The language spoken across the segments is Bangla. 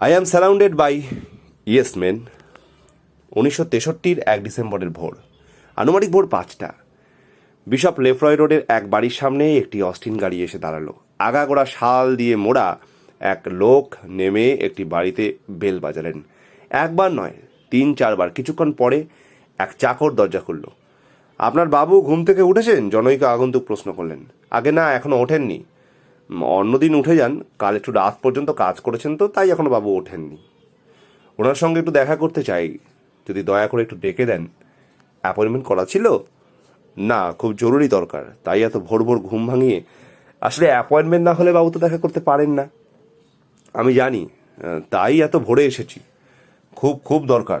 I am surrounded by yes men উনিশশো তেষট্টির এক ডিসেম্বরের ভোর, আনুমানিক ভোর পাঁচটা, বিশপ লেফ্রয় রোডের এক বাড়ির সামনে একটি অস্টিন গাড়ি এসে দাঁড়াল। আগাগোড়া শাল দিয়ে মোড়া এক লোক নেমে একটি বাড়িতে বেল বাজালেন। একবার নয়, তিন চারবার, কিছুক্ষণ পরে এক চাকর দরজা খুলল। আপনার বাবু ঘুম থেকে উঠেছেন? জনৈক আগন্তুক প্রশ্ন করলেন। আগে না, এখনও ওঠেননি। অন্যদিন উঠে যান। কাল একটু রাত পর্যন্ত কাজ করেছেন তো, তাই এখনও বাবু ওঠেননি। ওনার সঙ্গে একটু দেখা করতে চাই। যদি দয়া করে একটু ডেকে দেন। অ্যাপয়েন্টমেন্ট করা ছিল? না, খুব জরুরি দরকার। তাই এত ভোর ভোর ঘুম ভাঙিয়ে আসলে অ্যাপয়েন্টমেন্ট না হলে বাবু তো দেখা করতে পারেন না। আমি জানি তাই এত ভোরে এসেছি। খুব খুব দরকার।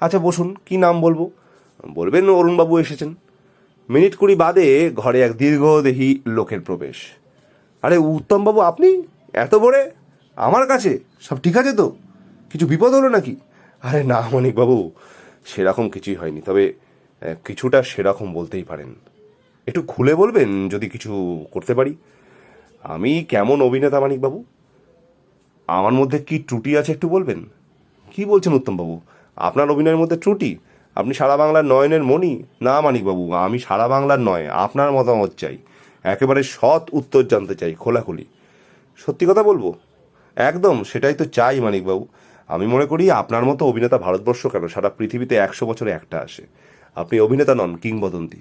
আচ্ছা বসুন, কি নাম বলব? বলবেন অরুণবাবু এসেছেন। মিনিট কুড়ি বাদে ঘরে এক দীর্ঘদেহী লোকের প্রবেশ। আরে উত্তমবাবু, আপনি? এত ভোরে আমার কাছে? সব ঠিক আছে তো? কিছু বিপদ হলো নাকি? আরে না, মানিকবাবু, সেরকম কিছুই হয়নি। তবে কিছুটা সেরকম বলতেই পারেন। একটু খুলে বলবেন, যদি কিছু করতে পারি? আমি কেমন অভিনেতা, মানিকবাবু? আমার মধ্যে কি ত্রুটি আছে একটু বলবেন? কি বলছেন উত্তমবাবু? আপনার অভিনয়ের মধ্যে ত্রুটি? আপনি সারা বাংলার নয়নের মণি? না, মানিকবাবু, আমি সারা বাংলার নয়, আপনার মতামত চাই। একেবারে সৎ উত্তর জানতে চাই, খোলাখুলি। সত্যি কথা বলব? একদম, সেটাই তো চাই মানিকবাবু। আমি মনে করি আপনার মতো অভিনেতা ভারতবর্ষ কেন? সারা পৃথিবীতে একশো বছরে একটা আসে। আপনি অভিনেতা নন, কিংবদন্তি।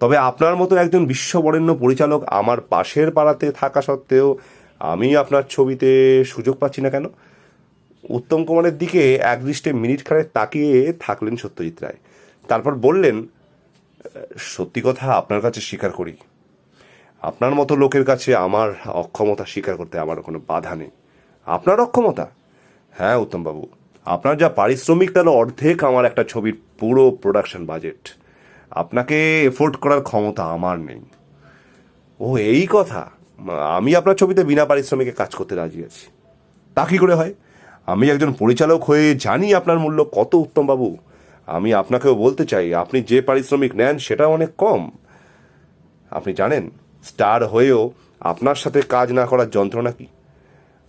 তবে আপনার মতো একজন বিশ্ববরেণ্য পরিচালক আমার পাশের পাড়াতে থাকা সত্ত্বেও আমি আপনার ছবিতে সুযোগ পাচ্ছি না কেন? উত্তম কুমারের দিকে একদৃষ্টে মিনিট খানেক তাকিয়ে থাকলেন সত্যজিৎ রায়। তারপর বললেন সত্যি কথা আপনার কাছে স্বীকার করি। আপনার মতো লোকের কাছে আমার অক্ষমতা স্বীকার করতে আমার কোনো বাধা নেই। আপনার অক্ষমতা? হ্যাঁ উত্তমবাবু। আপনার যা পারিশ্রমিক, তার অর্ধেক আমার একটা ছবির পুরো প্রোডাকশন বাজেট আপনাকে এফোর্ড করার ক্ষমতা আমার নেই। ও, এই কথা? আমি আপনার ছবিতে বিনা পারিশ্রমিকে কাজ করতে রাজি আছি। তা কী করে হয়? আমি একজন পরিচালক হয়ে জানি আপনার মূল্য কত উত্তম বাবু আমি আপনাকেও বলতে চাই, আপনি যে পারিশ্রমিক নেন, সেটা অনেক কম। আপনি জানেন স্টার হয়েও আপনার সাথে কাজ না করার যন্ত্রণা কি?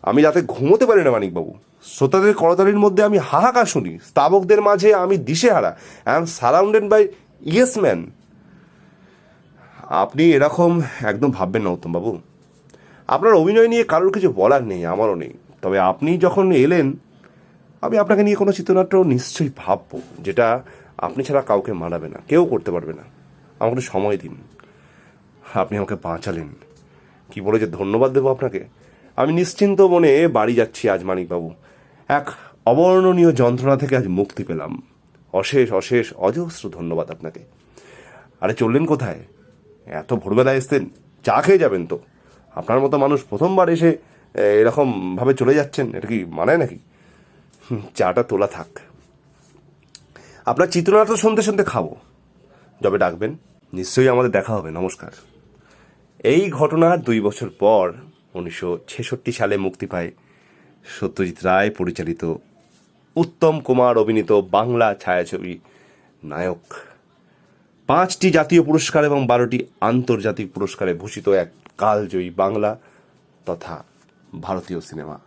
আমি রাতে ঘুমোতে পারি না, মানিকবাবু। শ্রোতাদের করতালির মধ্যে আমি হাহাকার শুনি। স্তাবকদের মাঝে আমি দিশেহারা। I am surrounded by yes man আপনি এরকম একদম ভাববেন না, উত্তমবাবু। আপনার অভিনয় নিয়ে কারোর কিছু বলার নেই, আমারও নেই। তবে আপনি যখন এলেন, আমি আপনাকে নিয়ে কোনো চিত্রনাট্য নিশ্চয়ই ভাববো, যেটা আপনি ছাড়া কাউকে মানাবে না, কেউ করতে পারবে না। আমাকে সময় দিন। আপনি আমাকে বাঁচালেন। কি বলে যে ধন্যবাদ দেবো আপনাকে? আমি নিশ্চিন্ত মনে বাড়ি যাচ্ছি আজ মানিকবাবু। এক অবর্ণনীয় যন্ত্রণা থেকে আজ মুক্তি পেলাম। অশেষ অশেষ অজস্র ধন্যবাদ আপনাকে। আরে চললেন কোথায়? এত ভোরবেলায় এসতেন চা খেয়ে যাবেন তো। আপনার মতো মানুষ প্রথমবার এসে এ, এরকম ভাবে চলে যাচ্ছেন এটা কি মানায় নাকি? চাটা তোলা থাক। আপনার চিত্রনাট্য শুনতে শুনতে খাব। যবে ডাকবেন নিশ্চয়ই আমাদের দেখা হবে। নমস্কার। এই ঘটনার দুই বছর পর উনিশশো ছেষট্টি সালে মুক্তি পায় সত্যজিৎ রায় পরিচালিত উত্তম কুমার অভিনীত বাংলা ছায়াছবি নায়ক। পাঁচটি জাতীয় পুরস্কার এবং বারোটি আন্তর্জাতিক পুরস্কারে ভূষিত এক কালজয়ী বাংলা তথা ভারতীয় সিনেমা।